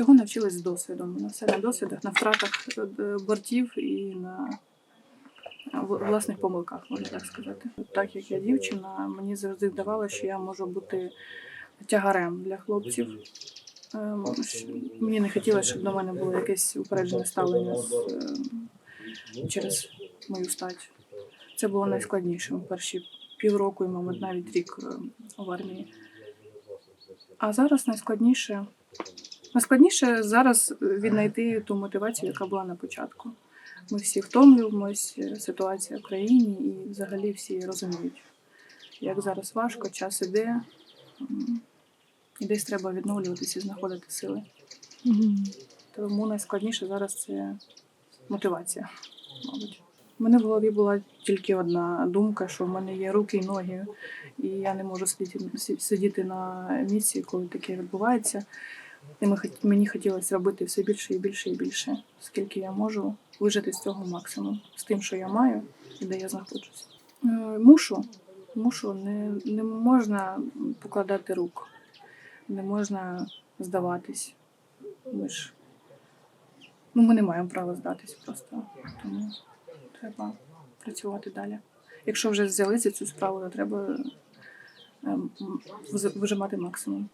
всього навчилась з досвідом. На все на досвідах, на втратах е, бортів і на власних помилках, можна так сказати. Так як я дівчина, мені завжди здавалося, що я можу бути тягарем для хлопців. Ем, Мені не хотілося, щоб до мене було якесь упереджене ставлення з, е, через мою стать. Це було найскладніше у перші півроку і, мабуть, навіть рік е, в армії. А зараз найскладніше. Найскладніше зараз віднайти ту мотивацію, яка була на початку. Ми всі втомлюємось, е, ситуація в країні, і взагалі всі розуміють, як зараз важко, час іде, і десь треба відновлюватися і знаходити сили. Тому найскладніше зараз це мотивація, мабуть. У мене в голові була тільки одна думка, що в мене є руки і ноги, і я не можу сидіти на місці, коли таке відбувається. І мені хотілося робити все більше і більше і більше, скільки я можу вижити з цього максимум, з тим, що я маю і де я знаходжусь. Е, Мушу, мушу, не, не можна покладати рук, не можна здаватись. Ми ж ну, ми не маємо права здатись просто. Тому треба працювати далі. Якщо вже взялися цю справу, то треба ем, вижимати максимум.